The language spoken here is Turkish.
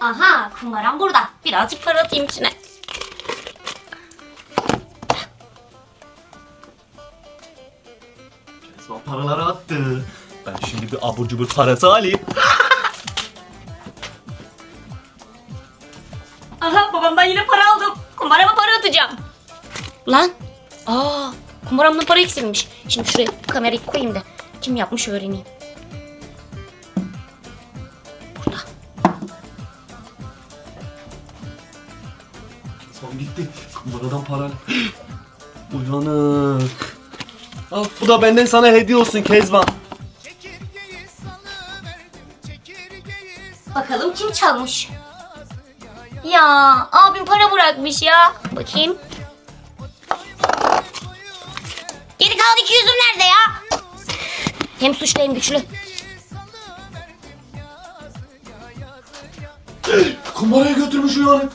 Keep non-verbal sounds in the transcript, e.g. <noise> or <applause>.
Aha kumbaram burada. Birazcık para atayım içine. Kezban paraları attı. Ben şimdi bir abur cubur parası alayım. <laughs> Aha babamdan yine para aldım. Kumbarama para atacağım. Lan. Aa kumbaramda para eksilmiş. Şimdi şuraya kamerayı koyayım da kim yapmış öğreneyim. Son gitti. Kumbaradan para. <gasps> Uyanık. Al bu da benden sana hediye olsun Kezban. Bakalım kim çalmış? Ya abim para bırakmış ya. Bakayım. Geri kalan 200'üm nerede ya? Hem suçlu hem güçlü. Kumbaraya götürmüş uyanık.